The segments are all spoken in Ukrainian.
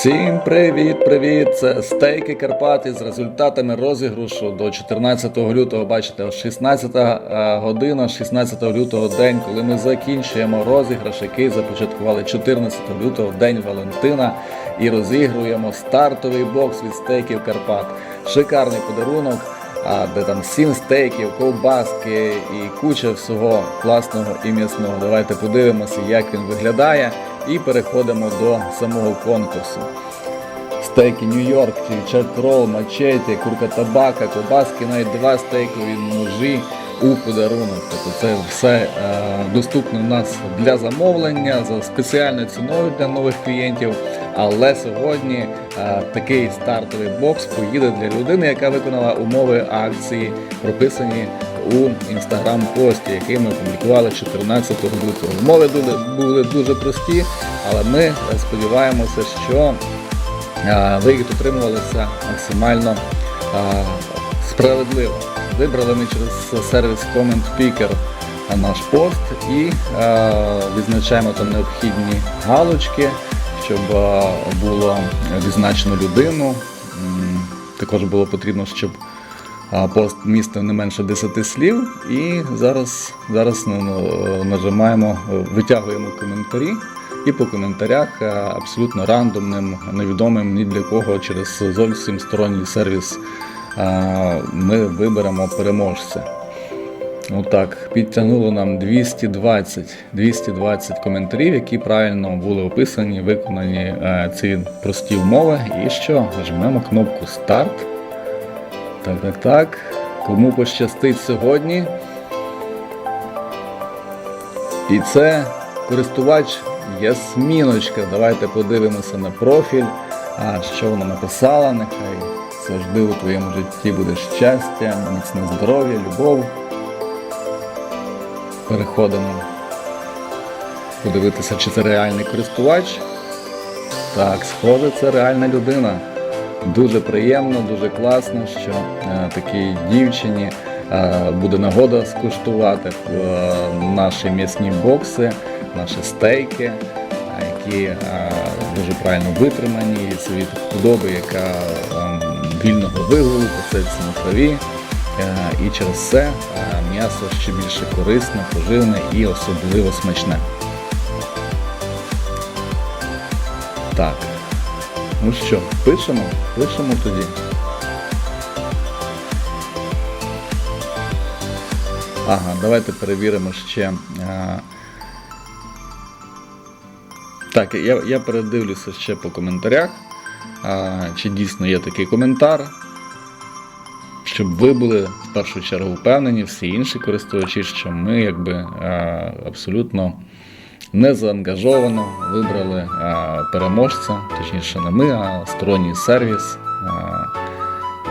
Всім привіт-привіт! Це стейки Карпати з результатами розіграшу до 14 лютого. Бачите, 16 е, година, 16 лютого день, коли ми закінчуємо розіграш, який започаткували 14 лютого, День Валентина, і розігруємо стартовий бокс від стейків Карпат. Шикарний подарунок. А, де там сім стейків, ковбаски і куча всього класного і м'ясного. Давайте подивимося, як він виглядає, і переходимо до самого конкурсу. Стейки Нью-Йорк, чаркрол, мачеті, курка табака, ковбаски, навіть два стейкові ножі у подарунок. Тобто це все е, доступно у нас для замовлення за спеціальною ціною для нових клієнтів. Але сьогодні е, такий стартовий бокс поїде для людини, яка виконала умови акції, прописані у інстаграм-пості, який ми опублікували 14 лютого. Умови були, дуже прості, але ми сподіваємося, що ви їх дотримувалися максимально справедливо. Вибрали ми через сервіс Comment Picker наш пост і відзначаємо там необхідні галочки, щоб було відзначено людину. Також було потрібно, щоб пост містив не менше 10 слів. І зараз, зараз ну, ну, нажимаємо, е, витягуємо коментарі. І по коментарях е, абсолютно рандомним, невідомим ні для кого через зовсім сторонній сервіс е, ми виберемо переможця. Отак, підтягнуло нам 220, 220 коментарів, які правильно були описані, виконані е, ці прості умови. І що? Нажмемо кнопку Старт. Так, так, так. Кому пощастить сьогодні? І це користувач Ясміночка. Давайте подивимося на профіль. А що вона написала? Нехай завжди у твоєму житті буде щастя, міцне здоров'я, любов. Переходимо подивитися, чи це реальний користувач. Так, схоже, це реальна людина. Дуже приємно, дуже класно, що е, такій дівчині е, буде нагода скуштувати е, наші м'ясні бокси, наші стейки, які дуже правильно витримані, і це від худоби, яка вільного вигулу, на траві. І через це м'ясо ще більше корисне, поживне і особливо смачне. Так. Ну що, пишемо? Пишемо тоді. Ага, давайте перевіримо ще. е, Так, я, я передивлюся ще по коментарях, е, чи дійсно є такий коментар. Щоб ви були в першу чергу впевнені, всі інші користувачі, що ми якби е, абсолютно не заангажовано вибрали переможця, точніше не ми, а сторонній сервіс.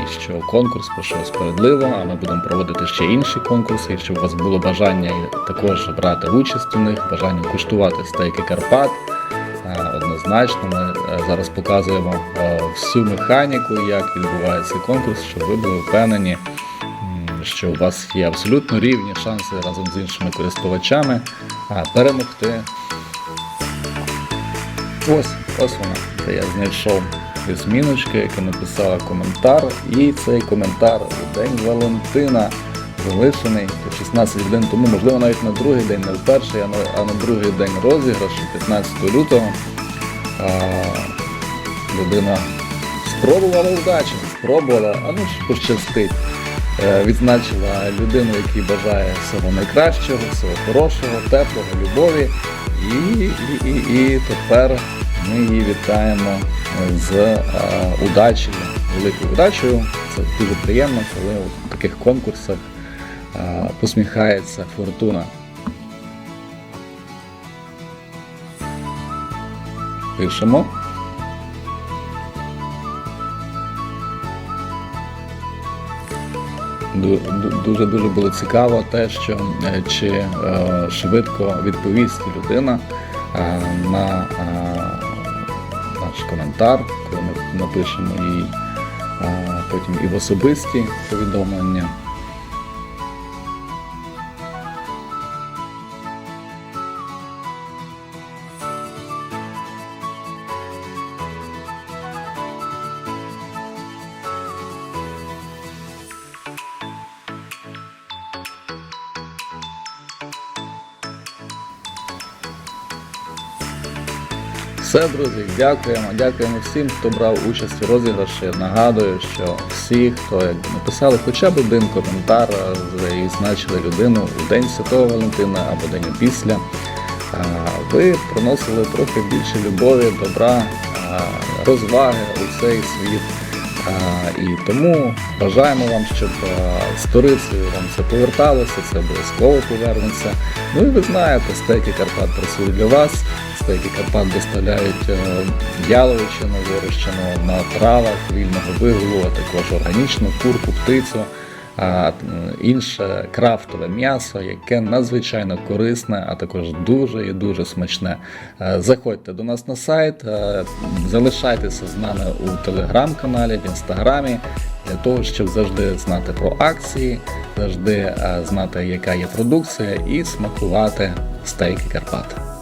І що конкурс пройшов справедливо, а ми будемо проводити ще інші конкурси, щоб у вас було бажання також брати участь у них, бажання куштувати стейки Карпат. Однозначно, ми е, зараз показуємо е, всю механіку, як відбувається конкурс, щоб ви були впевнені, що у вас є абсолютно рівні шанси разом з іншими користувачами перемогти. Ось, ось вона. Це я знайшов зміночки, яка написала коментар. І цей коментар у День Валентина залишений 16 годин тому, можливо, навіть на другий день, не в перший, а на, другий день розіграшу, 15 лютого. А, людина спробувала вдачі, спробувала, а ну ж пощастить. Е, Відзначила людину, якій бажає всього найкращого, всього хорошого, теплого, любові. І, і, і, і тепер ми її вітаємо з е, удачею, великою удачею. Це дуже приємно, коли у таких конкурсах е, посміхається фортуна. Пишемо. Дуже дуже було цікаво те, що е, чи е, швидко відповість людина е, на наш коментар, коли ми напишемо їй потім і в особисті повідомлення. Все, друзі, дякуємо. Дякуємо всім, хто брав участь у розіграші. Нагадую, що всі, хто написали хоча б один коментар і значили людину у День Святого Валентина або день після, ви приносили трохи більше любові, добра, розваги у цей світ. І тому бажаємо вам, щоб з сторицею вам це поверталося, це обов'язково повернеться. Ну і ви знаєте, стейки Карпат працюють для вас. Стейки Карпат доставляють е, яловичину, вирощену на травах вільного вигулу, а також органічну курку, птицю, інше крафтове м'ясо, яке надзвичайно корисне, а також дуже і дуже смачне. Е, Заходьте до нас на сайт, е, залишайтеся з нами у телеграм-каналі, в інстаграмі. Для того, щоб завжди знати про акції, завжди е, знати, яка є продукція, і смакувати стейки Карпат.